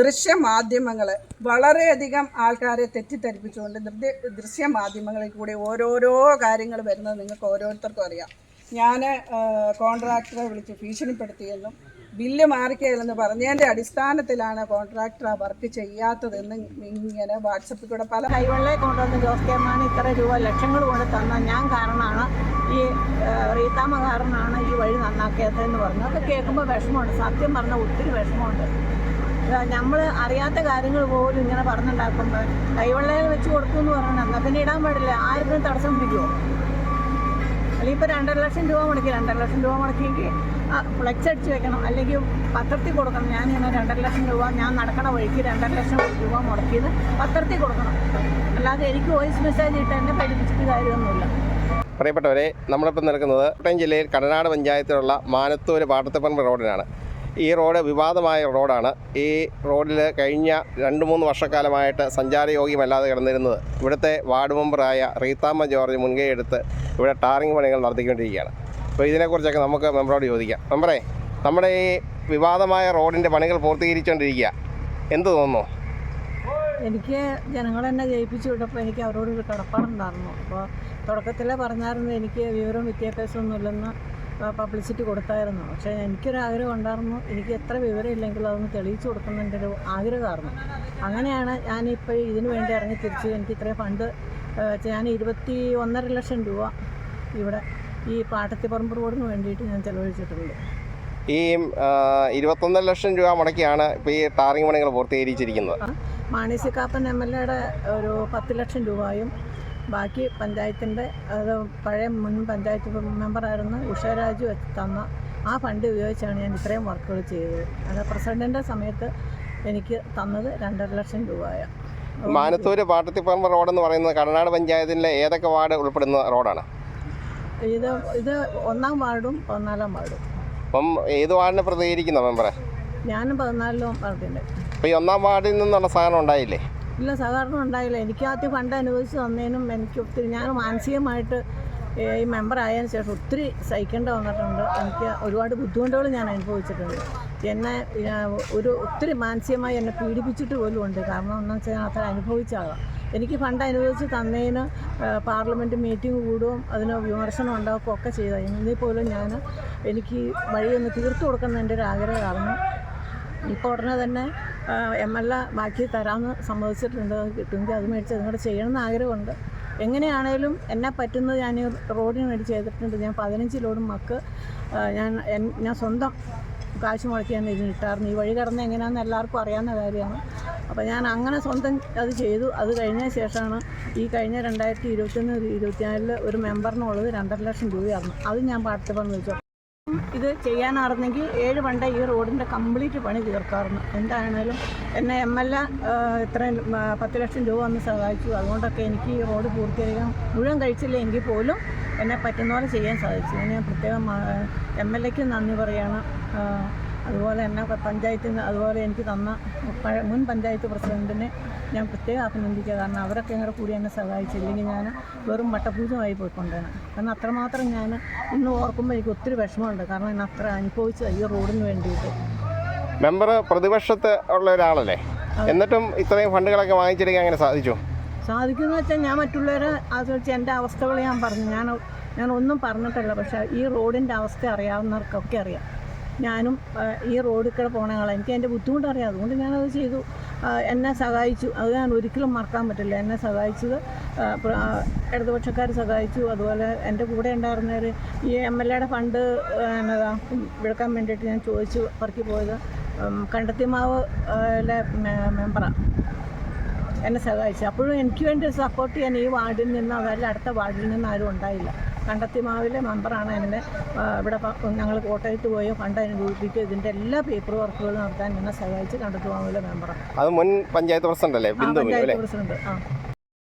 ദൃശ്യമാധ്യമങ്ങൾ വളരെയധികം ആൾക്കാരെ തെറ്റിദ്ധരിപ്പിച്ചുകൊണ്ട് ദൃ- ദൃശ്യമാധ്യമങ്ങളിൽ കൂടി ഓരോരോ കാര്യങ്ങൾ വരുന്നത് നിങ്ങൾക്ക് ഓരോരുത്തർക്കും അറിയാം. ഞാൻ കോൺട്രാക്ടറെ വിളിച്ച് ഭീഷണിപ്പെടുത്തിയെന്നും ബില്ല് മാറിക്കയില്ലെന്ന് പറഞ്ഞതിന്റെ അടിസ്ഥാനത്തിലാണ് കോൺട്രാക്ടർ ആ വർക്ക് ചെയ്യാത്തതെന്ന് ഇങ്ങനെ വാട്സപ്പിൽ കൂടെ പല കൈവെള്ളയെ കൊണ്ടുവന്ന് ജോസ് കെ മാണി ഇത്ര രൂപ ലക്ഷങ്ങൾ കൊണ്ട് തന്ന ഞാൻ കാരണമാണ് ഈ റീതാമ കാരണമാണ് ഈ വഴി നന്നാക്കിയതെന്ന് പറഞ്ഞു അതൊക്കെ കേൾക്കുമ്പോൾ വിഷമമുണ്ട്. സത്യം പറഞ്ഞാൽ ഒത്തിരി വിഷമമുണ്ട്. നമ്മൾ അറിയാത്ത കാര്യങ്ങൾ പോലും ഇങ്ങനെ പറഞ്ഞുണ്ടാക്കുമ്പോൾ കൈവെള്ളയിൽ വെച്ച് കൊടുക്കുമെന്ന് പറഞ്ഞാൽ എന്നാൽ പിന്നെ ഇടാൻ പാടില്ല. ആർക്കും തടസ്സം പിടിക്കുമോ അല്ലെങ്കിൽ ഇപ്പോൾ രണ്ടര ലക്ഷം രൂപ മുടക്കി രണ്ടര ലക്ഷം രൂപ മുടക്കിയെങ്കിൽ ഫ്ലെക്സ് അടിച്ച് വെക്കണം. അല്ലെങ്കിൽ പത്രത്തിൽ കൊടുക്കണം. ഞാൻ ഇങ്ങനെ രണ്ടര ലക്ഷം രൂപ ഞാൻ നടക്കണ വഴിക്ക് രണ്ടര ലക്ഷം രൂപ മുടക്കിയത് പത്രത്തിൽ കൊടുക്കണം. അല്ലാതെ എനിക്ക് വോയിസ് മെസ്സേജ് ഇട്ട് എന്നെ പഠിപ്പിച്ചിട്ട് കാര്യമൊന്നുമില്ല. പ്രിയപ്പെട്ടവരെ നമ്മളിപ്പോൾ നിൽക്കുന്നത് കോട്ടയം ജില്ലയിൽ കടനാട് പഞ്ചായത്തിലുള്ള മാനത്തൂര് പാട്ടത്തപ്പൻ റോഡിനാണ് ഈ റോഡ് വിവാദമായ റോഡാണ്. ഈ റോഡിൽ കഴിഞ്ഞ രണ്ട് മൂന്ന് വർഷക്കാലമായിട്ട് സഞ്ചാരയോഗ്യമല്ലാതെ കിടന്നിരുന്നത്. ഇവിടുത്തെ വാർഡ് മെമ്പറായ റീത്താമ്മ ജോർജ് മുൻകൈ എടുത്ത് ഇവിടെ ടാറിംഗ് പണികൾ നടത്തിക്കൊണ്ടിരിക്കുകയാണ്. അപ്പോൾ ഇതിനെക്കുറിച്ചൊക്കെ നമുക്ക് മെമ്പറോട് ചോദിക്കാം. മെമ്പറേ നമ്മുടെ ഈ വിവാദമായ റോഡിന്റെ പണികൾ പൂർത്തീകരിച്ചുകൊണ്ടിരിക്കുക എന്ത് തോന്നുന്നു? എനിക്ക് ജനങ്ങൾ ജനങ്ങളെന്നെ ജയിപ്പിച്ചു വിട്ടപ്പോൾ എനിക്ക് അവരോടൊരു കടപ്പാടുണ്ടായിരുന്നു. അപ്പോൾ തുടക്കത്തിലേ പറഞ്ഞായിരുന്നു എനിക്ക് വിവരവും വിദ്യാഭ്യാസമൊന്നും ഇല്ലെന്ന് പബ്ലിസിറ്റി കൊടുത്തായിരുന്നു. പക്ഷേ എനിക്കൊരു ആഗ്രഹം ഉണ്ടായിരുന്നു. എനിക്ക് എത്ര വിവരം ഇല്ലെങ്കിലും അതൊന്ന് തെളിയിച്ചു കൊടുക്കുന്നതിന്റെ ഒരു ആഗ്രഹമായിരുന്നു. അങ്ങനെയാണ് ഞാനിപ്പോൾ ഇതിനു വേണ്ടി ഇറങ്ങി തിരിച്ച് എനിക്ക് ഇത്രയും ഫണ്ട് ഞാൻ ഇരുപത്തി ഒന്നര ലക്ഷം രൂപ ഇവിടെ ഈ പാട്ടത്തിപ്പറമ്പ് റോഡിന് വേണ്ടിയിട്ട് ഞാൻ ചെലവഴിച്ചിട്ടുണ്ട്. ഈ ഇരുപത്തൊന്നര ലക്ഷം രൂപ മുടക്കിയാണ് ഇപ്പോൾ ഈ ടാറിംഗ് പണികൾ പൂർത്തീകരിച്ചിരിക്കുന്നത്. Mani C Kappan M L എയുടെ ഒരു പത്ത് ലക്ഷം രൂപയും ബാക്കി പഞ്ചായത്തിന്റെ അത് പഴയ മുൻ പഞ്ചായത്ത് മെമ്പറായിരുന്ന ഉഷാരാജു തന്ന. ആ ഫണ്ട് ഉപയോഗിച്ചാണ് ഞാൻ ഇത്രയും വർക്കുകൾ ചെയ്തത്. അത് പ്രസിഡന്റിന്റെ സമയത്ത് എനിക്ക് തന്നത് രണ്ടര ലക്ഷം രൂപയാണ് മാനത്തൂര് പാട്ടത്തിപ്പറമ്പ് റോഡ് എന്ന് പറയുന്നത് കടനാട് പഞ്ചായത്തിലെ ഏതൊക്കെ വാർഡ് ഉൾപ്പെടുന്ന റോഡാണ്? ഇത് ഇത് ഒന്നാം വാർഡും പതിനാലാം വാർഡും. അപ്പം ഏത് വാർഡിനെ പ്രതികരിക്കുന്ന മെമ്പറെ? ഞാനും പതിനാലിലും വാർഡിന്റെ അപ്പോൾ ഈ ഒന്നാം വാർഡിൽ നിന്നുള്ള സാധനം ഉണ്ടായില്ലേ? ഇല്ല സഹകരണം ഉണ്ടായില്ല. എനിക്ക് ആദ്യം ഫണ്ട് അനുവദിച്ച് തന്നതിനും എനിക്ക് ഒത്തിരി ഞാൻ മാനസികമായിട്ട് ഈ മെമ്പർ ആയതിനു ശേഷം ഒത്തിരി സഹിക്കേണ്ട വന്നിട്ടുണ്ട്. എനിക്ക് ഒരുപാട് ബുദ്ധിമുട്ടുകൾ ഞാൻ അനുഭവിച്ചിട്ടുണ്ട്. എന്നെ ഒരു ഒത്തിരി മാനസികമായി എന്നെ പീഡിപ്പിച്ചിട്ട് പോലും ഉണ്ട്. കാരണം എന്താണെന്ന് വെച്ചാൽ ഞാൻ അത്ര അനുഭവിച്ച ആളാണ് എനിക്ക് ഫണ്ട് അനുവദിച്ച് തന്നതിന് പാർലമെന്റ് മീറ്റിംഗ് കൂടുകയും അതിന് വിമർശനം ഉണ്ടാക്കുകയും ഒക്കെ ചെയ്ത. എന്നിൽ പോലും ഞാൻ എനിക്ക് വഴിയൊന്ന് തീർത്തു കൊടുക്കുന്ന എന്റെ ഒരു ആഗ്രഹമായിരുന്നു ഇപ്പോൾ ഉടനെ തന്നെ എം എൽ എ ബാക്കി തരാമെന്ന് സമ്മതിച്ചിട്ടുണ്ട്. കിട്ടുമെങ്കിൽ അത് മേടിച്ച് അതും കൂടെ ചെയ്യണമെന്ന് ആഗ്രഹമുണ്ട്. എങ്ങനെയാണേലും എന്നെ പറ്റുന്നത് ഞാൻ റോഡിന് വേണ്ടി ചെയ്തിട്ടുണ്ട്. ഞാൻ പതിനഞ്ച് ലോഡ് മക്ക് ഞാൻ ഞാൻ സ്വന്തം കാശ് മുടക്കിയാണ് ഇതിന് ഇട്ടായിരുന്നു. ഈ വഴി കടന്ന് എങ്ങനെയാണെന്ന് എല്ലാവർക്കും അറിയാവുന്ന കാര്യമാണ്. അപ്പോൾ ഞാൻ അങ്ങനെ സ്വന്തം അത് ചെയ്തു. അത് കഴിഞ്ഞ ശേഷമാണ് ഈ കഴിഞ്ഞ രണ്ടായിരത്തി ഇരുപത്തൊന്ന് ഇരുപത്തിനാലിൽ ഒരു മെമ്പറിനുള്ളത് രണ്ടര ലക്ഷം രൂപയായിരുന്നു. അത് ഞാൻ പാട്ട് പറഞ്ഞു വെച്ചു. ഇത് ചെയ്യാനായിരുന്നെങ്കിൽ ഏഴ് വണ്ട ഈ റോഡിന്റെ കംപ്ലീറ്റ് പണി തീർക്കാറുണ്ട് എന്തായാലും എന്നെ എം എൽ എ ഇത്രയും പത്ത് ലക്ഷം രൂപ വന്ന് സഹായിച്ചു. അതുകൊണ്ടൊക്കെ എനിക്ക് ഈ റോഡ് പൂർത്തീകരിക്കാൻ മുഴുവൻ കഴിച്ചില്ല എങ്കിൽ പോലും എന്നെ പറ്റുന്ന പോലെ ചെയ്യാൻ സാധിച്ചു. ഞാൻ പ്രത്യേകം എം എൽ എക്ക് നന്ദി പറയണം. അതുപോലെ തന്നെ പഞ്ചായത്തിന് അതുപോലെ എനിക്ക് തന്ന മുൻ പഞ്ചായത്ത് പ്രസിഡന്റിനെ ഞാൻ പ്രത്യേകം അഭിനന്ദിക്കുക. കാരണം അവരൊക്കെ ഞങ്ങളുടെ കൂടി എന്നെ സഹായിച്ചില്ലെങ്കിൽ ഞാൻ വെറും വട്ടപൂജമായി പോയിക്കൊണ്ടാണ്. കാരണം അത്രമാത്രം ഞാൻ ഇന്ന് ഓർക്കുമ്പോൾ എനിക്ക് ഒത്തിരി വിഷമമുണ്ട്. കാരണം ഞാൻ അത്ര അനുഭവിച്ചത് ഈ റോഡിന് വേണ്ടിയിട്ട്. മെമ്പർ പ്രതിപക്ഷത്ത് ഉള്ള ഒരാളല്ലേ? എന്നിട്ടും ഇത്രയും ഫണ്ടുകളൊക്കെ വാങ്ങിച്ചെടുക്കാൻ അങ്ങനെ സാധിച്ചു? സാധിക്കുമെന്ന് വെച്ചാൽ ഞാൻ മറ്റുള്ളവരെ അത് വെച്ച് എന്റെ അവസ്ഥകൾ ഞാൻ പറഞ്ഞു. ഞാൻ ഞാൻ ഒന്നും പറഞ്ഞിട്ടില്ല. പക്ഷേ ഈ റോഡിന്റെ അവസ്ഥ അറിയാവുന്നവർക്കൊക്കെ അറിയാം. ഞാനും ഈ റോഡിൽ കൂടെ പോകണ ആളാണ് എനിക്ക് എന്റെ ബുദ്ധിമുട്ടറിയാം അതുകൊണ്ട് ഞാനത് ചെയ്തു. എന്നെ സഹായിച്ചു. അത് ഞാൻ ഒരിക്കലും മറക്കാൻ പറ്റില്ല. എന്നെ സഹായിച്ചത് ഇടതുപക്ഷക്കാർ സഹായിച്ചു. അതുപോലെ എന്റെ കൂടെ ഉണ്ടായിരുന്നവർ ഈ എം എൽ എയുടെ ഫണ്ട് എന്നതാ എടുക്കാൻ വേണ്ടിയിട്ട് ഞാൻ ചോദിച്ചു പറക്കി പോയത്. കണ്ടത്തിമാവ് മെമ്പറാണ് എന്നെ സഹായിച്ചു. അപ്പോഴും എനിക്ക് വേണ്ടി സപ്പോർട്ട് ചെയ്യാൻ ഈ വാർഡിൽ നിന്ന് അതല്ല അടുത്ത വാർഡിൽ നിന്ന് ആരും ഉണ്ടായില്ല. കണ്ടത്തിമാവിലെ മെമ്പറാണ് എന്നെ ഇവിടെ ഞങ്ങൾ കോട്ടയത്ത് പോയി ഫണ്ട് അനുഭവിപ്പിക്കുക ഇതിന്റെ എല്ലാ പേപ്പർ വർക്കുകളും നടത്താൻ എന്നെ സഹായിച്ച് കണ്ടത്തിമാവിലെ മെമ്പറാണ് അത് മുൻ പഞ്ചായത്ത് പ്രസിഡന്റ് അല്ലേ? പഞ്ചായത്ത് പ്രസിഡന്റ് ആ.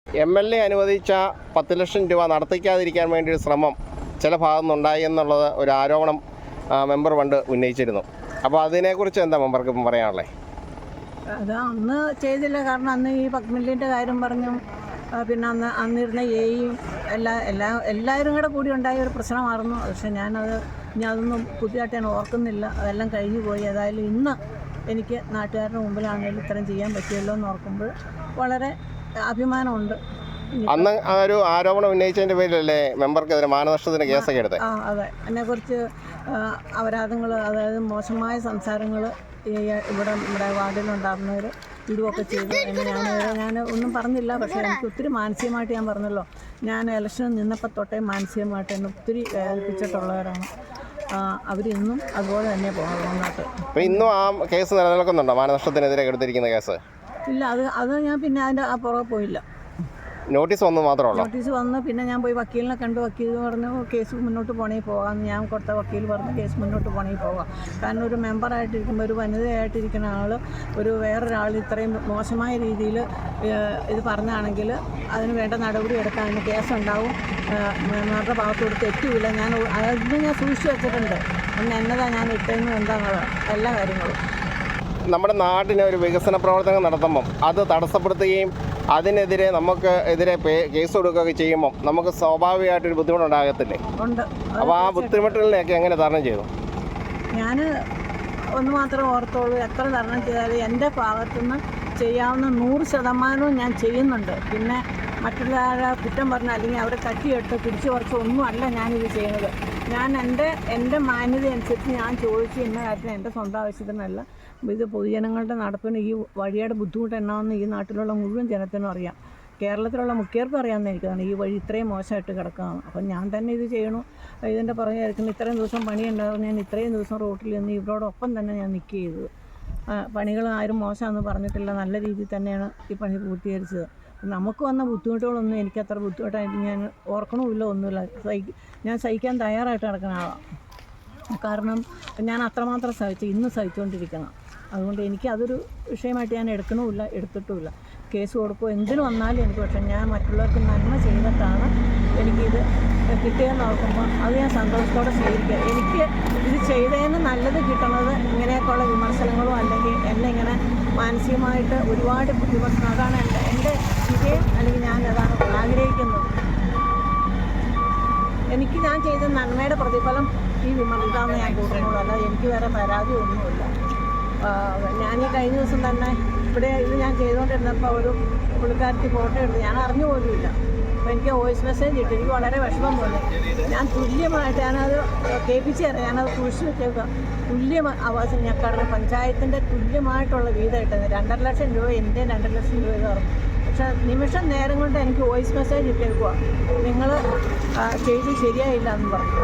എം എൽ എ അനുവദിച്ച പത്ത് ലക്ഷം രൂപ നടത്തിക്കാതിരിക്കാൻ വേണ്ടി ഒരു ശ്രമം ചില ഭാഗത്തു നിന്നുണ്ടായി എന്നുള്ളത് ഒരു ആരോപണം മെമ്പർ പണ്ട് ഉന്നയിച്ചിരുന്നു. അപ്പോൾ അതിനെക്കുറിച്ച് എന്താ മെമ്പർക്ക് ഇപ്പം പറയാനുള്ളത്? അത് അന്ന് ചെയ്തില്ല. കാരണം അന്ന് ഈ പത്മില്ലിന്റെ കാര്യം പറഞ്ഞു പിന്നെ അന്ന് അന്നിരുന്ന എയും എല്ലാ എല്ലാ എല്ലാവരും കൂടെ കൂടി ഉണ്ടായ ഒരു പ്രശ്നമായിരുന്നു. പക്ഷെ ഞാനത് ഇനി അതൊന്നും പുതിയതായിട്ട് ഞാൻ ഓർക്കുന്നില്ല. അതെല്ലാം കഴിഞ്ഞു പോയി. ഏതായാലും ഇന്ന് എനിക്ക് നാട്ടുകാരുടെ മുമ്പിലാണെങ്കിലും ഇത്രയും ചെയ്യാൻ പറ്റിയല്ലോ എന്ന് ഓർക്കുമ്പോൾ വളരെ അഭിമാനമുണ്ട്. അന്ന് ആ ഒരു ആരോപണം ഉന്നയിച്ചതിന്റെ പേരിലല്ലേ മെമ്പർക്കെതിരെ മാനനഷ്ടത്തിന് കേസൊക്കെ എടുത്തത് ആ അതെ. എന്നെക്കുറിച്ച് അപരാധങ്ങൾ അതായത് മോശമായ സംസാരങ്ങൾ ഇവിടെ നമ്മുടെ വാർഡിലുണ്ടായിരുന്നവർ ഇടുകയൊക്കെ ചെയ്തു. ഞാൻ ഞാൻ ഒന്നും പറഞ്ഞില്ല. പക്ഷേ എനിക്ക് ഒത്തിരി മാനസികമായിട്ട് ഞാൻ പറഞ്ഞല്ലോ. ഞാൻ ഇലക്ഷനിൽ നിന്നപ്പോൾ തൊട്ടേ മാനസികമായിട്ട് എന്നെ ഒത്തിരി വേദനിപ്പിച്ചിട്ടുള്ളവരാണ്. അവരിന്നും അതുപോലെ തന്നെ പോകണം മുന്നോട്ട് അപ്പൊ ഇന്നും ആ കേസ് നിലനിൽക്കുന്നുണ്ടോ? മാനനഷ്ടത്തിനെതിരെ എടുത്തിരിക്കുന്ന കേസ്? ഇല്ല അത് അത് ഞാൻ പിന്നെ അതിന്റെ ആ പുറകെ പോയില്ല. നോട്ടീസ് വന്നു മാത്രമേ ഉള്ളൂ? നോട്ടീസ് വന്നു. പിന്നെ ഞാൻ പോയി വക്കീലിനെ കണ്ട്. വക്കീൽ പറഞ്ഞു കേസ് മുന്നോട്ട് പോണേ പോകാം ഞാൻ കൊടുത്ത വക്കീൽ പറഞ്ഞു കേസ് മുന്നോട്ട് പോണേ പോകാം കാരണം ഒരു മെമ്പറായിട്ടിരിക്കുമ്പോൾ ഒരു വനിതയായിട്ടിരിക്കുന്ന ആൾ ഒരു വേറൊരാൾ ഇത്രയും മോശമായ രീതിയിൽ ഇത് പറഞ്ഞാണെങ്കിൽ അതിന് വേണ്ട നടപടി എടുക്കാൻ അതിന് കേസുണ്ടാവും. മെമ്പറുടെ ഭാഗത്തോട് തെറ്റുമില്ല. ഞാൻ അതിന് ഞാൻ സൂക്ഷിച്ചു വെച്ചിട്ടുണ്ട്. അന്ന് എന്നതാ ഞാൻ ഇട്ടതെന്ന് എന്താണോ എല്ലാ കാര്യങ്ങളും. നമ്മുടെ നാടിന് ഒരു വികസന പ്രവർത്തനം നടത്തുമ്പം അത് തടസ്സപ്പെടുത്തുകയും അതിനെതിരെ നമുക്ക് എതിരെ കേസ് കൊടുക്കുകയൊക്കെ ചെയ്യുമ്പോൾ നമുക്ക് സ്വാഭാവികമായിട്ടൊരു ബുദ്ധിമുട്ടുണ്ടാകത്തില്ലേ അപ്പോൾ ആ ബുദ്ധിമുട്ടുകളിലേക്ക് എങ്ങനെ തരണം ചെയ്തു? ഞാൻ ഒന്ന് മാത്രം ഓർത്തോളൂ എത്ര തരണം ചെയ്താലും എന്റെ ഭാഗത്തുനിന്ന് ചെയ്യാവുന്ന നൂറ് ശതമാനവും ഞാൻ ചെയ്യുന്നുണ്ട്. പിന്നെ മറ്റുള്ളവരെ കുറ്റം പറഞ്ഞ അല്ലെങ്കിൽ അവരെ തട്ടിയെടുത്ത് പിടിച്ചു കുറച്ച് ഒന്നുമല്ല ഞാനിത് ചെയ്യുന്നത്. ഞാൻ എന്റെ എന്റെ മാന്യത അനുസരിച്ച് ഞാൻ ചോദിച്ച് ഇന്ന കാര്യത്തിന് എന്റെ സ്വന്തം ആവശ്യത്തിനല്ല. ഇത് പൊതുജനങ്ങളുടെ നടപ്പിന് ഈ വഴിയുടെ ബുദ്ധിമുട്ട് എന്നാണെന്ന് ഈ നാട്ടിലുള്ള മുഴുവൻ ജനത്തിനും അറിയാം. കേരളത്തിലുള്ള മുഖ്യർക്കും അറിയാമെന്ന് എനിക്കതാണ് ഈ വഴി ഇത്രയും മോശമായിട്ട് കിടക്കുകയാണ്. അപ്പം ഞാൻ തന്നെ ഇത് ചെയ്യണു. ഇതിന്റെ പുറകെ ഇരിക്കുന്ന ഇത്രയും ദിവസം പണിയുണ്ടാവും ഞാൻ ഇത്രയും ദിവസം റോട്ടിൽ നിന്ന് ഇവരോടൊപ്പം തന്നെ ഞാൻ നിൽക്കുക ചെയ്തത് പണികൾ ആരും മോശമാണെന്ന് പറഞ്ഞിട്ടില്ല. നല്ല രീതിയിൽ തന്നെയാണ് ഈ പണി പൂർത്തീകരിച്ചത്. നമുക്ക് വന്ന ബുദ്ധിമുട്ടുകളൊന്നും എനിക്ക് അത്ര ബുദ്ധിമുട്ടായിട്ട് ഞാൻ ഓർക്കണമില്ല ഒന്നുമില്ല. ഞാൻ സഹിക്കാൻ തയ്യാറായിട്ട് നടക്കുന്ന ആളാണ് കാരണം ഞാൻ അത്രമാത്രം സഹിച്ചു ഇന്ന് സഹിച്ചുകൊണ്ടിരിക്കണം അതുകൊണ്ട് എനിക്ക് അതൊരു വിഷയമായിട്ട് ഞാൻ എടുക്കണമില്ല എടുത്തിട്ടുമില്ല. കേസ് കൊടുക്കുമോ എന്തിനു വന്നാലും എനിക്ക് പക്ഷേ ഞാൻ മറ്റുള്ളവർക്ക് നന്മ ചെയ്തിട്ടാണ് എനിക്കിത് കിട്ടിയെന്ന് ഓർക്കുമ്പോൾ അത് ഞാൻ സന്തോഷത്തോടെ സ്വീകരിക്കുക. എനിക്ക് ഇത് ചെയ്തതിന് നല്ലത് കിട്ടുന്നത് ഇങ്ങനെയൊക്കെയുള്ള വിമർശനങ്ങളോ അല്ലെങ്കിൽ എന്നെ ഇങ്ങനെ മാനസികമായിട്ട് ഒരുപാട് വിമർശനം അതാണ് എന്റെ എന്റെ വിജയം അല്ലെങ്കിൽ ഞാൻ അതാണ് ആഗ്രഹിക്കുന്നത്. എനിക്ക് ഞാൻ ചെയ്ത നന്മയുടെ പ്രതിഫലം ഈ വിമർശനമാണെന്ന് ഞാൻ കൂട്ടുന്നുള്ളൂ അല്ലാതെ എനിക്ക് വേറെ പരാതി ഒന്നുമില്ല ഞാൻ ഈ കഴിഞ്ഞ ദിവസം തന്നെ ഇവിടെ ഇത് ഞാൻ ചെയ്തുകൊണ്ടിരുന്നപ്പോൾ ഒരു പുള്ളിക്കാരത്തി ഫോട്ടോ എടുത്തു ഞാൻ അറിഞ്ഞു പോലുമില്ല. അപ്പോൾ എനിക്ക് വോയിസ് മെസ്സേജ് കിട്ടി എനിക്ക് വളരെ വിഷമം തോന്നി. ഞാൻ തുല്യമായിട്ട് ഞാനത് കേൾപ്പിച്ച് തരാം. ഞാനത് കുഴിച്ച് വെച്ചേക്കാം. തുല്യ ആവാസം കടന്ന് പഞ്ചായത്തിന്റെ തുല്യമായിട്ടുള്ള വീതം കിട്ടുന്നത് രണ്ടര ലക്ഷം രൂപ എന്റെ രണ്ടര ലക്ഷം രൂപ പറഞ്ഞു. പക്ഷേ നിമിഷം നേരം കൊണ്ട് എനിക്ക് വോയിസ് മെസ്സേജ് ഇട്ടേക്കുക നിങ്ങൾ ചെയ്ത് ശരിയായില്ല എന്ന് പറഞ്ഞു.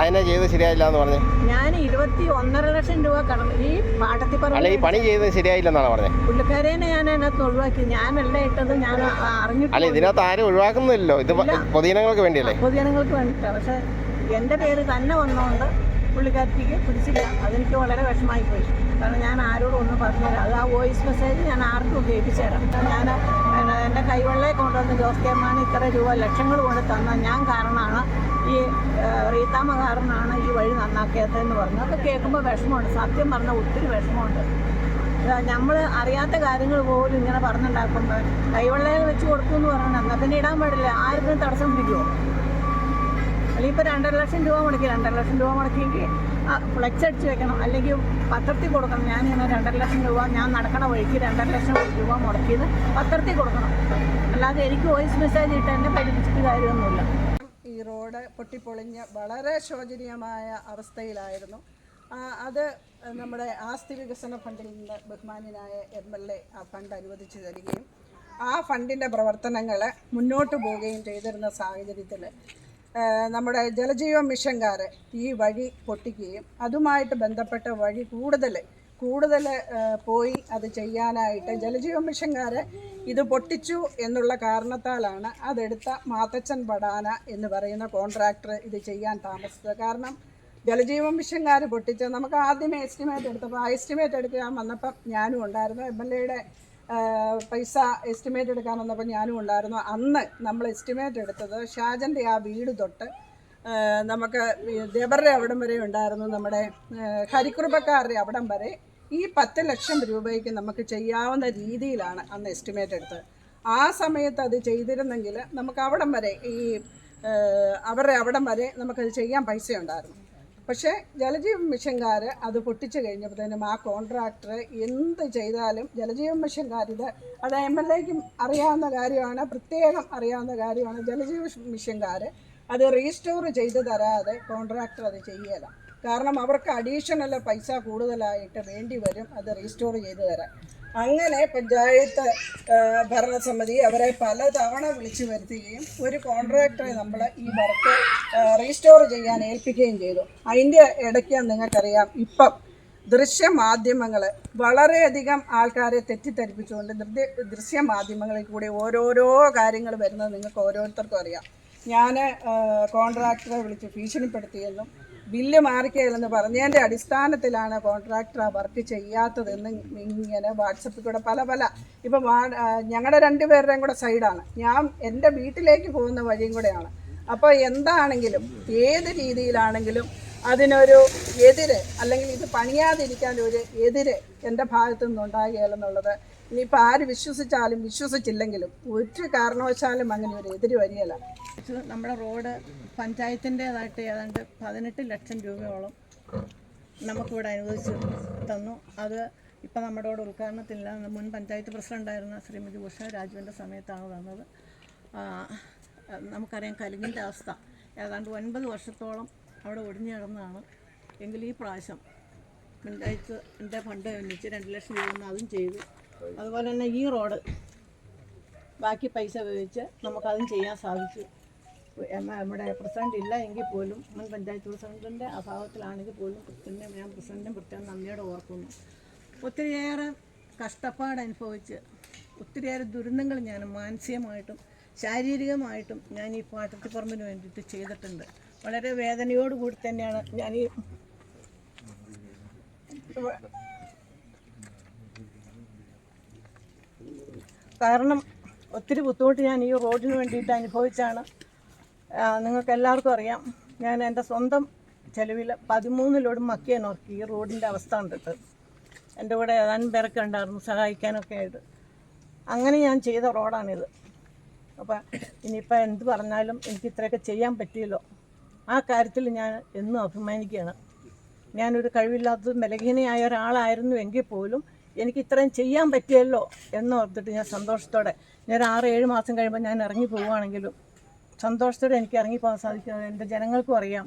അതിനെ ചെയ്ത് ശരിയായില്ല എന്ന് പറഞ്ഞു? ഞാൻ ഇരുപത്തി ഒന്നര ലക്ഷം രൂപ കടന്നു ഈ പാട്ടത്തിൽ അല്ല ഈ പണി ചെയ്ത് ശരിയായില്ലെന്നാണ് പറഞ്ഞത് പുള്ളിക്കാരേനെ ഞാൻ അതിനകത്ത് ഒഴിവാക്കി. ഞാനല്ല ഇട്ടത് ഞാൻ അറിഞ്ഞിട്ട് അല്ല ഇതിനകത്ത് ആരും ഒഴിവാക്കുന്നില്ലല്ലോ. ഇത് പൊതുജനങ്ങൾക്ക് വേണ്ടിയല്ലേ? പൊതുജനങ്ങൾക്ക് വേണ്ടിയിട്ടാണ് പക്ഷെ എന്റെ പേര് തന്നെ വന്നുകൊണ്ട് പുള്ളിക്കാരത്തിക്ക് പിടിച്ചില്ല. അതെനിക്ക് വളരെ വിഷമായി പോയി. കാരണം ഞാൻ ആരോടും ഒന്നും പറഞ്ഞില്ല. അത് ആ വോയിസ് മെസ്സേജ് ഞാൻ ആർക്കും കേൾപ്പിച്ചു തരാം. ഞാൻ എന്റെ കൈവെള്ളയെ കൊണ്ടുവന്ന് ജോസ് കെ ഇത്ര രൂപ ലക്ഷങ്ങൾ കൊണ്ട് തന്ന ഞാൻ കാരണമാണ് ഈ റീത്താമ കാരണമാണ് ഈ വഴി നന്നാക്കിയതെന്ന് പറഞ്ഞു അത് കേൾക്കുമ്പോൾ വിഷമമുണ്ട്. സത്യം പറഞ്ഞാൽ ഒത്തിരി വിഷമമുണ്ട്. നമ്മൾ അറിയാത്ത കാര്യങ്ങൾ പോലും ഇങ്ങനെ പറഞ്ഞുണ്ടാക്കുമ്പോൾ കൈവെള്ളയിൽ വെച്ച് കൊടുത്തു എന്ന് പറഞ്ഞാൽ എന്നാൽ ഇടാൻ പാടില്ല. ആർക്കും തടസ്സം പിടിക്കുമോ അല്ലെങ്കിൽ ഇപ്പോൾ രണ്ടര ലക്ഷം രൂപ മുടക്കി രണ്ടര ലക്ഷം രൂപ മുടക്കിയെങ്കിൽ ഫ്ലെക്സ് അടിച്ച് വെക്കണം. അല്ലെങ്കിൽ പത്രത്തിൽ കൊടുക്കണം. ഞാൻ ഇങ്ങനെ രണ്ടര ലക്ഷം രൂപ ഞാൻ നടക്കണ വഴിക്ക് രണ്ടര ലക്ഷം രൂപ മുടക്കിയത് പത്രത്തിൽ കൊടുക്കണം. അല്ലാതെ എനിക്ക് വോയിസ് മെസ്സേജ് ഇട്ട് എന്നെ പഠിപ്പിച്ചിട്ട് കാര്യമൊന്നുമില്ല. ഈ റോഡ് പൊട്ടിപ്പൊളിഞ്ഞ് വളരെ ശോചനീയമായ അവസ്ഥയിലായിരുന്നു. അത് നമ്മുടെ ആസ്തി വികസന ഫണ്ടിൽ നിന്ന് ബഹുമാന്യനായ എം എൽ എ ആ ഫണ്ട് അനുവദിച്ചു തരികയും ആ ഫണ്ടിന്റെ പ്രവർത്തനങ്ങൾ മുന്നോട്ട് പോവുകയും ചെയ്തിരുന്ന സാഹചര്യത്തിൽ നമ്മുടെ ജലജീവ മിഷൻകാർ ഈ വഴി പൊട്ടിക്കുകയും അതുമായിട്ട് ബന്ധപ്പെട്ട വഴി കൂടുതൽ കൂടുതൽ പോയി അത് ചെയ്യാനായിട്ട് ജലജീവ മിഷൻകാർ ഇത് പൊട്ടിച്ചു എന്നുള്ള കാരണത്താലാണ് അതെടുത്ത മാത്തച്ചൻ പടാന എന്ന് പറയുന്ന കോൺട്രാക്ടർ ഇത് ചെയ്യാൻ താമസിച്ചത്. കാരണം ജലജീവ മിഷൻകാർ പൊട്ടിച്ച് നമുക്ക് ആദ്യമേ എസ്റ്റിമേറ്റ് എടുത്തപ്പോൾ ആ എസ്റ്റിമേറ്റ് എടുക്കാൻ വന്നപ്പം ഞാനും ഉണ്ടായിരുന്നു. എം എൽ എയുടെ പൈസ എസ്റ്റിമേറ്റ് എടുക്കാൻ വന്നപ്പോൾ ഞാനും ഉണ്ടായിരുന്നു. അന്ന് നമ്മൾ എസ്റ്റിമേറ്റ് എടുത്തത് ഷാജന്റെ ആ വീട് തൊട്ട് നമുക്ക് ദേബറുടെ അവിടം വരെ ഉണ്ടായിരുന്നു നമ്മുടെ ഹരിക്കുറുപ്പക്കാരുടെ അവിടം വരെ. ഈ പത്ത് ലക്ഷം രൂപയ്ക്ക് നമുക്ക് ചെയ്യാവുന്ന രീതിയിലാണ് അന്ന് എസ്റ്റിമേറ്റ് എടുത്തത്. ആ സമയത്ത് അത് ചെയ്തിരുന്നെങ്കിൽ നമുക്ക് അവിടം വരെ ഈ അവരുടെ അവിടം വരെ നമുക്കത് ചെയ്യാൻ പൈസ ഉണ്ടായിരുന്നു. പക്ഷേ ജലജീവൻ മിഷൻകാർ അത് പൊട്ടിച്ചു കഴിഞ്ഞപ്പോഴത്തേനും ആ കോൺട്രാക്ടർ എന്ത് ചെയ്താലും ജലജീവൻ മിഷൻകാരിത് അത് എം എൽ എക്കും അറിയാവുന്ന കാര്യമാണ് പ്രത്യേകം അറിയാവുന്ന കാര്യമാണ്. ജലജീവ മിഷൻകാർ അത് റീസ്റ്റോർ ചെയ്ത് തരാതെ കോൺട്രാക്ടർ അത് ചെയ്യല. കാരണം അവർക്ക് അഡീഷണൽ പൈസ കൂടുതലായിട്ട് വേണ്ടി വരും അത് റീസ്റ്റോർ ചെയ്ത് തരാൻ. അങ്ങനെ പഞ്ചായത്ത് ഭരണസമിതി അവരെ പലതവണ വിളിച്ചു വരുത്തുകയും ഒരു കോൺട്രാക്ടറെ നമ്മൾ ഈ വർക്ക് റീസ്റ്റോർ ചെയ്യാൻ ഏൽപ്പിക്കുകയും ചെയ്തു. അതിന്റെ ഇടയ്ക്ക് നിങ്ങൾക്കറിയാം ഇപ്പം ദൃശ്യമാധ്യമങ്ങൾ വളരെയധികം ആൾക്കാരെ തെറ്റിദ്ധരിപ്പിച്ചുകൊണ്ട് ദൃശ്യ ദൃശ്യമാധ്യമങ്ങളിൽ കൂടി ഓരോരോ കാര്യങ്ങൾ വരുന്നത് നിങ്ങൾക്ക് ഓരോരുത്തർക്കും അറിയാം. ഞാൻ കോൺട്രാക്ടറെ വിളിച്ച് ഭീഷണിപ്പെടുത്തിയെന്നും ബില്ല് മാറിക്കയില്ലെന്ന് പറഞ്ഞതിന്റെ അടിസ്ഥാനത്തിലാണ് കോൺട്രാക്ടർ ആ വർക്ക് ചെയ്യാത്തതെന്ന് ഇങ്ങനെ വാട്സപ്പിൽ കൂടെ പല പല ഇപ്പം ഞങ്ങളുടെ രണ്ടുപേരുടെയും കൂടെ സൈഡാണ്. ഞാൻ എന്റെ വീട്ടിലേക്ക് പോകുന്ന വഴിയും കൂടെയാണ്. അപ്പോൾ എന്താണെങ്കിലും ഏത് രീതിയിലാണെങ്കിലും അതിനൊരു എതിര് അല്ലെങ്കിൽ ഇത് പണിയാതിരിക്കാൻ ഒരു എതിര് എന്റെ ഭാഗത്തു നിന്നുണ്ടാകുകയില്ലെന്നുള്ളത് ഇനിയിപ്പോൾ ആര് വിശ്വസിച്ചാലും വിശ്വസിച്ചില്ലെങ്കിലും ഒരു കാരണവശാലും അങ്ങനെ ഒരു എതിര് വരികയില്ല. നമ്മുടെ റോഡ് പഞ്ചായത്തിന്റേതായിട്ട് ഏതാണ്ട് പതിനെട്ട് ലക്ഷം രൂപയോളം നമുക്കിവിടെ അനുവദിച്ച് തന്നു. അത് ഇപ്പം നമ്മുടെ ഇവിടെ ഉദ്ഘാടനത്തില്ല. മുൻ പഞ്ചായത്ത് പ്രസിഡന്റായിരുന്ന ശ്രീമതി ഉഷ രാജുവിന്റെ സമയത്താണ് തന്നത് നമുക്കറിയാം കലിങ്ങിന്റെ അവസ്ഥ. ഏതാണ്ട് ഒൻപത് വർഷത്തോളം അവിടെ ഒടിഞ്ഞു കിടന്നതാണ്. എങ്കിൽ ഈ പ്രാവശ്യം പഞ്ചായത്ത് എന്റെ ഫണ്ട് ഒന്നിച്ച് രണ്ട് ലക്ഷം രൂപ അതും ചെയ്തു. അതുപോലെ തന്നെ ഈ റോഡ് ബാക്കി പൈസ ഉപയോഗിച്ച് നമുക്കതും ചെയ്യാൻ സാധിച്ചു. നമ്മുടെ പ്രസിഡന്റ് ഇല്ല എങ്കിൽ പോലും മുൻ പഞ്ചായത്ത് പ്രസിഡന്റിന്റെ അഭാവത്തിലാണെങ്കിൽ പോലും പിന്നെ ഞാൻ പ്രസിഡന്റും പ്രത്യേകം നന്ദിയോടെ ഓർക്കുന്നു. ഒത്തിരിയേറെ കഷ്ടപ്പാട് അനുഭവിച്ച് ഒത്തിരിയേറെ ദുരന്തങ്ങൾ ഞാൻ മാനസികമായിട്ടും ശാരീരികമായിട്ടും ഞാൻ ഈ പാട്ടത്തിപ്പറമ്പിന് വേണ്ടിയിട്ട് ചെയ്തിട്ടുണ്ട്. വളരെ വേദനയോട് കൂടി തന്നെയാണ് ഞാൻ ഈ കാരണം ഒത്തിരി ബുദ്ധിമുട്ട് ഞാൻ ഈ റോഡിന് വേണ്ടിയിട്ട് അനുഭവിച്ചാണ്. നിങ്ങൾക്ക് എല്ലാവർക്കും അറിയാം. ഞാൻ എന്റെ സ്വന്തം ചെലവിൽ പതിമൂന്ന് ലോഡ് മക്കിയ നോക്കി ഈ റോഡിന്റെ അവസ്ഥ കണ്ടിട്ട്. എന്റെ കൂടെ ഏതാനും പേരൊക്കെ ഉണ്ടായിരുന്നു സഹായിക്കാനൊക്കെ ആയിട്ട്. അങ്ങനെ ഞാൻ ചെയ്ത റോഡാണിത്. അപ്പം ഇനിയിപ്പോൾ എന്ത് പറഞ്ഞാലും എനിക്ക് ഇത്രയൊക്കെ ചെയ്യാൻ പറ്റിയല്ലോ. ആ കാര്യത്തിൽ ഞാൻ എന്നും അഭിമാനിക്കുകയാണ്. ഞാനൊരു കഴിവില്ലാത്തത് ബലഹീനയായ ഒരാളായിരുന്നു എങ്കിൽ പോലും എനിക്ക് ഇത്രയും ചെയ്യാൻ പറ്റിയല്ലോ എന്ന് ഓർത്തിട്ട് ഞാൻ സന്തോഷത്തോടെ ഞാൻ ആറ് ഏഴ് മാസം കഴിയുമ്പോൾ ഞാൻ ഇറങ്ങി പോവുകയാണെങ്കിലും സന്തോഷത്തോടെ എനിക്ക് ഇറങ്ങി പോകാൻ സാധിക്കുന്നത് എന്റെ ജനങ്ങൾക്കും അറിയാം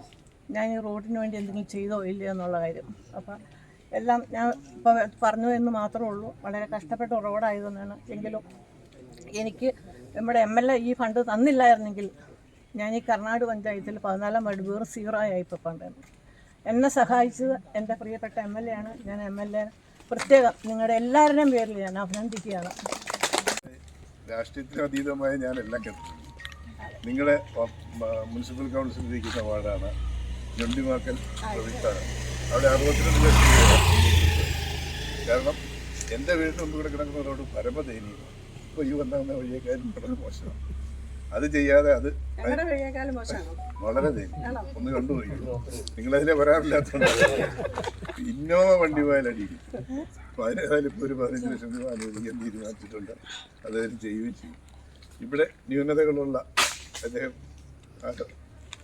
ഞാൻ ഈ റോഡിന് വേണ്ടി എന്തെങ്കിലും ചെയ്തോ ഇല്ലയോ എന്നുള്ള കാര്യം. അപ്പം എല്ലാം ഞാൻ ഇപ്പോൾ പറഞ്ഞു എന്ന് മാത്രമേ ഉള്ളൂ. വളരെ കഷ്ടപ്പെട്ട റോഡായതെന്നാണ് എങ്കിലും എനിക്ക് നമ്മുടെ എം എൽ എ ഈ ഫണ്ട് തന്നില്ലായിരുന്നെങ്കിൽ ഞാൻ ഈ കർണാട് പഞ്ചായത്തിൽ പതിനാലാം വാർഡ് വേറെ സീറോ ആയി ഇപ്പോൾ പണ്ടായിരുന്നു എന്നെ സഹായിച്ചത് എന്റെ പ്രിയപ്പെട്ട എം എൽ എ ആണ്. ഞാൻ എം എൽ എ പ്രത്യേകം നിങ്ങളുടെ എല്ലാവരുടെയും പേരിൽ ഞാൻ അഭിനന്ദിക്കുകയാണ്. രാഷ്ട്രീയത്തിന് അതീതമായ ഞാൻ എല്ലാം കേട്ടു. നിങ്ങളുടെ മുനിസിപ്പൽ കൗൺസിൽ ഇരിക്കുന്ന വാർഡാണ്. ഞൊണ്ടിമാക്കൽ അവിടെ അറുപത്തിരണ്ട് ലക്ഷം കാരണം എന്റെ വീടിന് മുമ്പ് റോഡ് പരമദയനീയമാണ്. ഇപ്പോൾ ഈ വന്നാകുന്ന വഴിയേക്കാരും വളരെ മോശമാണ്. അത് ചെയ്യാതെ അത് വളരെ ഒന്ന് കണ്ടുപോയി. നിങ്ങളതിലെ വരാറില്ലാത്തതുകൊണ്ട്. ഇന്നോവ വണ്ടി പോയാലടിക്കും അപ്പോൾ അതിനേതായാലും ഇപ്പോൾ ഒരു പതിനഞ്ച് ലക്ഷം രൂപ അനുവദിക്കാൻ തീരുമാനിച്ചിട്ടുണ്ട്. അദ്ദേഹം ചെയ്യുകയും ചെയ്യും. ഇവിടെ ന്യൂനതകളുള്ള അദ്ദേഹം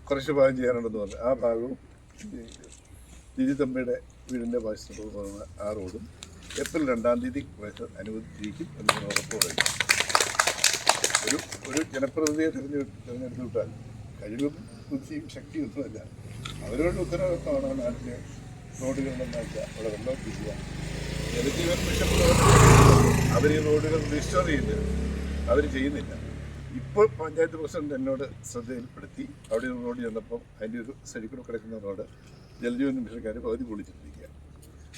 കുറച്ച് ഭാഗം ചെയ്യാനുണ്ടെന്ന് പറഞ്ഞു. ആ ഭാഗവും തിരുത്തമ്മയുടെ വീടിന്റെ വശത്തോട് പോകുന്ന ആ റോഡും ഏപ്രിൽ രണ്ടാം തീയതി അനുവദിച്ചിരിക്കും എന്ന് ഉറപ്പ് പറയും ഒരു ഒരു ജനപ്രതിനിധിയെ തിരഞ്ഞെടുത്ത് തിരഞ്ഞെടുത്ത് വിട്ടാൽ കഴിവും ബുദ്ധിയും ശക്തിയും ഒന്നുമല്ല അവരുടെ ഉത്തരവാദിത്തമാണ് നാട്ടിലെ റോഡുകൾ നന്നാക്കുക. അവിടെ വെള്ളം എത്തിക്കുക ജലജീവൻ അവർ ഈ റോഡുകൾ റിസ്റ്റോർ ചെയ്യുന്നില്ല. അവർ ചെയ്യുന്നില്ല. ഇപ്പോൾ പഞ്ചായത്ത് പ്രസിഡന്റ് എന്നോട് ശ്രദ്ധയിൽപ്പെടുത്തി അവിടെ ഒരു റോഡ് ചെന്നപ്പം അതിന്റെ ഒരു സൈഡിൽ കൂടെ കിടക്കുന്ന റോഡ് ജലജീവൻ മിഷൻകാർ പകുതി പൊളിച്ചിട്ടിരിക്കുക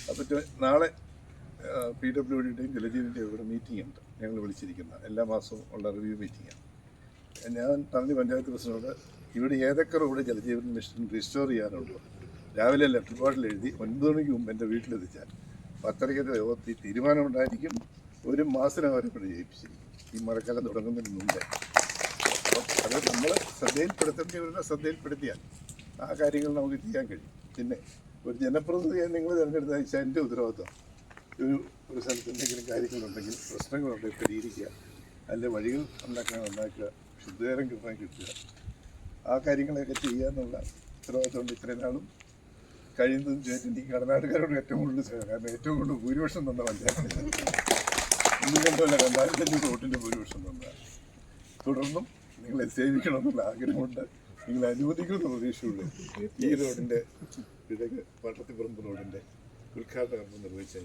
അപ്പോൾ നാളെ പി ഡബ്ല്യു ഡിയുടെയും ജലജീവന്റെയും ഇവിടെ മീറ്റിംഗ് ഉണ്ട്. ഞങ്ങൾ വിളിച്ചിരിക്കുന്നത്. എല്ലാ മാസവും ഉള്ള റിവ്യൂ മീറ്റിംഗാണ് ഞാൻ പറഞ്ഞ പഞ്ചായത്ത് പ്രസിഡന്റോട് ഇവിടെ ഏതൊക്കെ റോഡ് ജലജീവൻ മിഷൻ റിസ്റ്റോർ ചെയ്യാനുണ്ടോ. രാവിലെ ലെഫ്റ്റ് ബോർഡിൽ എഴുതി ഒൻപത് മണിക്ക് മുമ്പ് എന്റെ വീട്ടിലെത്തിച്ചാൽ പത്തരയ്ക്കത്തെ യോഗത്തിൽ തീരുമാനമുണ്ടായിരിക്കും ഒരു മാസത്തിനകം അവരെ പ്രചരിപ്പിച്ചിരിക്കും ഈ മഴക്കാലം തുടങ്ങുന്നതിന് മുമ്പേ. അത് നമ്മൾ ശ്രദ്ധയിൽപ്പെടുത്തേണ്ടവരുടെ ശ്രദ്ധയിൽപ്പെടുത്തിയാൽ ആ കാര്യങ്ങൾ നമുക്ക് ചെയ്യാൻ കഴിയും. പിന്നെ ഒരു ജനപ്രതിനിധിയായി നിങ്ങൾ തിരഞ്ഞെടുത്ത എന്റെ ഉത്തരവാദിത്വം. ഒരു ഒരു സ്ഥലത്ത് എന്തെങ്കിലും കാര്യങ്ങളുണ്ടെങ്കിൽ പ്രശ്നങ്ങളുണ്ടെങ്കിൽ പരിഹരിക്കുക അതിന്റെ വഴികൾ ഉണ്ടാക്കാൻ ഉണ്ടാക്കുക ശുദ്ധകരം കിട്ടാൻ കിട്ടുക. ആ കാര്യങ്ങളൊക്കെ ചെയ്യുക എന്നുള്ള ഉത്തരവാദിത്തമുണ്ട് ഇത്രയും നാളും. കഴിയുന്നതും ചേച്ചി എനിക്ക് കടനാട്ടുകാരോട് ഏറ്റവും കൂടുതൽ കാരണം ഏറ്റവും കൂടുതൽ ഭൂരിപക്ഷം തന്ന പഞ്ചായത്ത്. ഇന്ന് കണ്ടല്ല രണ്ടായിരത്തി അഞ്ഞൂറ് വോട്ടിന്റെ ഭൂരിപക്ഷം തന്നതാണ് തുടർന്നും നിങ്ങളെ സേവിക്കണമെന്നുള്ള ആഗ്രഹമുണ്ട് നിങ്ങൾ അനുവദിക്കുമെന്ന് പ്രതീക്ഷയുള്ളൂ. ഈ റോഡിന്റെ ഇടയ്ക്ക് പാട്ടത്തിപ്പറമ്പ് റോഡിന്റെ Kırkar da bunu bu içine